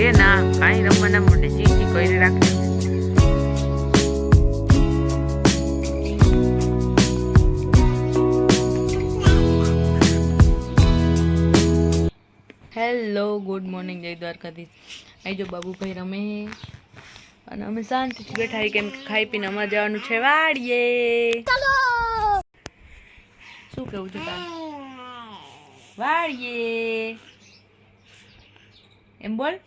અરે ના કાંઈ રમવાના મોઢે જી કરી રાખે. હેલો ગુડ મોર્નિંગ જય દ્વારકાધીશ. આવી જો બાબુભાઈ રમે અને અમે શાંતિથી બેઠા કેમ ખાઈ પીને અમારે જવાનું છે વાડીએ. શું કેવું છે તારે? વાડીએ. એમ બોલ.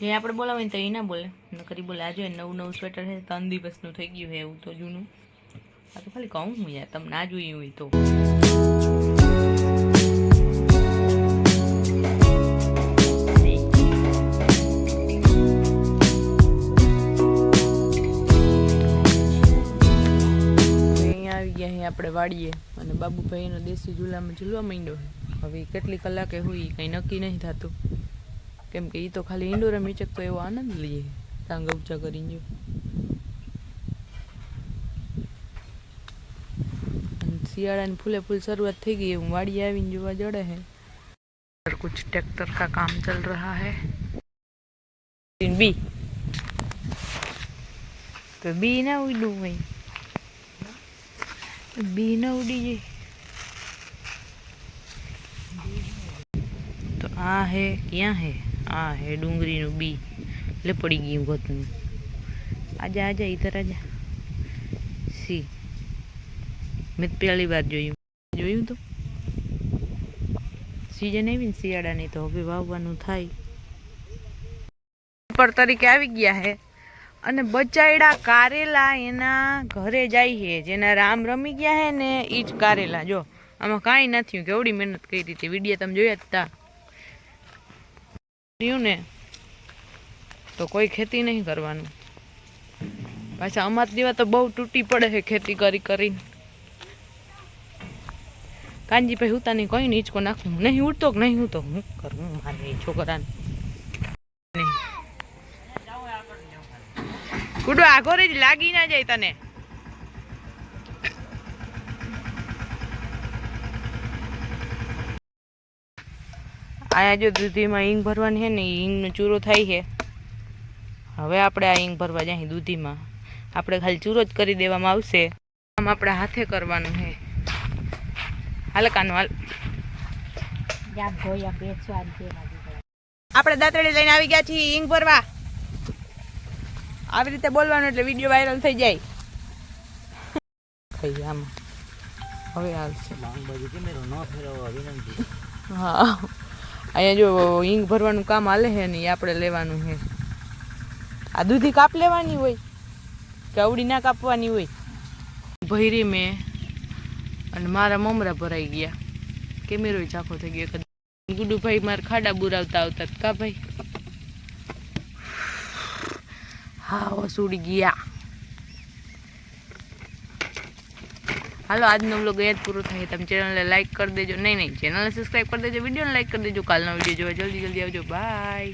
જે આપણે બોલાવીએ ને તો એ ના બોલે. નકરી બોલે આજે નવું નવું સ્વેટર છે ત્રણ દિવસનું થઈ ગયું છે એવું તો જૂનું. આ તો ખાલી કહું હું યાર તમે ના જોયું હોય તો. આપણે વાડીએ, અને બાબુભાઈ એનો દેશી ચૂલામાં ઝૂલવા માંડ્યો હવે કેટલી કલાકે હોય કંઈ નક્કી નહીં થતું. કેમ કે એ તો ખાલી ઇન્ડોરા મીચક તો એવો આનંદ લઈએ ટાંગા ઊંચા કરીને જો અને શિયાળાની ફૂલે ફૂલ શરૂઆત થઈ ગઈ હું વાડીએ આવીને જોવા જડે है और कुछ ट्रैक्टर का काम चल रहा है बी તો બી ના ઉડ્યું ભાઈ બી ના ઉડી જાય તો આ હે ક્યાં હે આ હે ડુંગળીનું બી. એટલે પડી ગયું ગતનું. આજા આજા ઇધર આજા. સી. મેં પહેલી વાર જોયું. જોયું તો? સિઝન આવી ને શિયાળાની તો હવે વાવવાનું થાય. પર તરીકે આવી ગયા હે. અને બચાયડા કારેલા એના ઘરે જાય છે જેના રામ રમી ગયા હે ને એ જ કારેલા. જો, આમાં કાંઈ નથી. કેવડી મહેનત કરી હતી. વીડિયો તમે જોયા જ તા. રહ્યું ને તો કોઈ ખેતી નહીં કરવાનું. પાછા અમારા દીવા તો બહુ તૂટી પડે છે ખેતી કરી કરીને. કાનજીભાઈ હું તાની કોઈ નીચકો નાખું. નહીં ઉડતો કે નહીં હું તો હું કરું મારે એ છોકરાને કુડો ગુડો જ લાગી ના જાય તને. આયા જો દૂધીમાં ઈંગ ભરવાની છે ને ઈંગનો હિંગનો ચૂરો થાય છે. હવે આપણે આ ઈંગ ભરવા જાય દૂધીમાં. આપણે ખાલી ચૂરો જ કરી દેવામાં આવશે. આમ આપણે હાથે કરવાનું છે હાલ કાનું હાલ. આપણે દાંતડી લઈને આવી ગયા છીએ ઈંગ ભરવા. આવી રીતે બોલવાનું એટલે વીડિયો વાયરલ થઈ જાય. થઈ ગયા આમાં. હવે આવશે હા. અહીંયા જો હિંગ ભરવાનું કામ હાલે છે ને એ આપણે લેવાનું છે. આ દૂધી કાપ લેવાની હોય કે અવડી ના કાપવાની હોય? ભૈરી મેં અને મારા મમરા ભરાઈ ગયા. કેમેરો ચાખો થઈ ગયો. ગુડુભાઈ મારે ખાડા બુરાવતા આવતા. કા ભાઈ? હા વસુડી ગયા. હાલો, આજનો બ્લોગ અહીંયા જ પૂરો થાય. તમે ચેનલને લાઈક કરી દેજો. નહીં નહીં ચેનલને સબસ્ક્રાઈબ કરી દેજો વિડીયોને લાઈક કરી દેજો. કાલનો વીડિયો જોવા જલ્દી જલ્દી આવજો. બાય